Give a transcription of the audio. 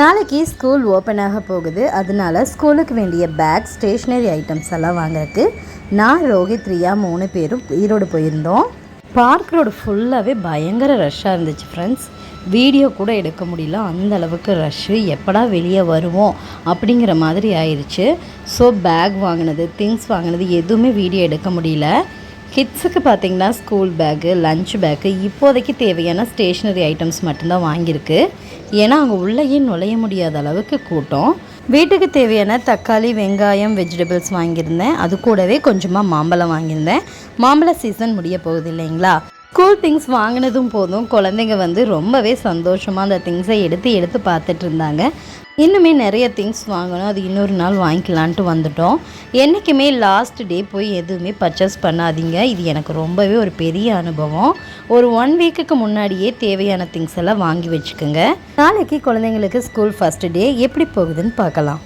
நாளைக்கு school open ஆக போகுது. அதனால ஸ்கூலுக்கு வேண்டிய பேக் ஸ்டேஷ்னரி ஐட்டம்ஸ் எல்லாம் வாங்குறதுக்கு நான் ரோஹித் ரியா மூணு பேரும் ஈரோடு போயிருந்தோம். பார்க் ரோடு ஃபுல்லாகவே பயங்கர ரஷ்ஷாக இருந்துச்சு ஃப்ரெண்ட்ஸ் வீடியோ கூட எடுக்க முடியல. அந்த அளவுக்கு ரஷ்ஷு எப்படா வெளியே வருவோம் அப்படிங்கிற மாதிரி ஆயிடுச்சு ஸோ பேக் வாங்கினது திங்ஸ் வாங்கினது எதுவுமே வீடியோ எடுக்க முடியல. கிட்ஸுக்கு பார்த்தீங்கன்னா ஸ்கூல் பேக்கு லஞ்ச் பேக்கு இப்போதைக்கு தேவையான ஸ்டேஷ்னரி ஐட்டம்ஸ் மட்டும்தான் வாங்கியிருக்கு. ஏன்னா அங்கே உள்ளேயே நுழைய முடியாத அளவுக்கு கூட்டம். வீட்டுக்கு தேவையான தக்காளி வெங்காயம் வெஜிடபிள்ஸ் வாங்கியிருந்தேன். அது கூடவே கொஞ்சமாக மாம்பழம் வாங்கியிருந்தேன். மாம்பழ சீசன் முடிய போகுது இல்லைங்களா? ஸ்கூல் திங்ஸ் வாங்கினதும் போதும். குழந்தைங்க வந்து ரொம்பவே சந்தோஷமாக அந்த திங்ஸை எடுத்து எடுத்து பார்த்துட்டு இருந்தாங்க. இன்னுமே நிறைய திங்ஸ் வாங்கணும். அது இன்னொரு நாள் வாங்கிக்கலான்ட்டு வந்துட்டோம். என்றைக்குமே லாஸ்ட் டே போய் எதுவுமே பர்ச்சேஸ் பண்ணாதீங்க. இது எனக்கு ரொம்பவே ஒரு பெரிய அனுபவம். ஒரு ஒன் வீக்குக்கு முன்னாடியே தேவையான திங்ஸ் எல்லாம் வாங்கி வச்சுக்கோங்க. நாளைக்கு குழந்தைங்களுக்கு ஸ்கூல் ஃபஸ்ட் டே எப்படி போகுதுன்னு பார்க்கலாம்.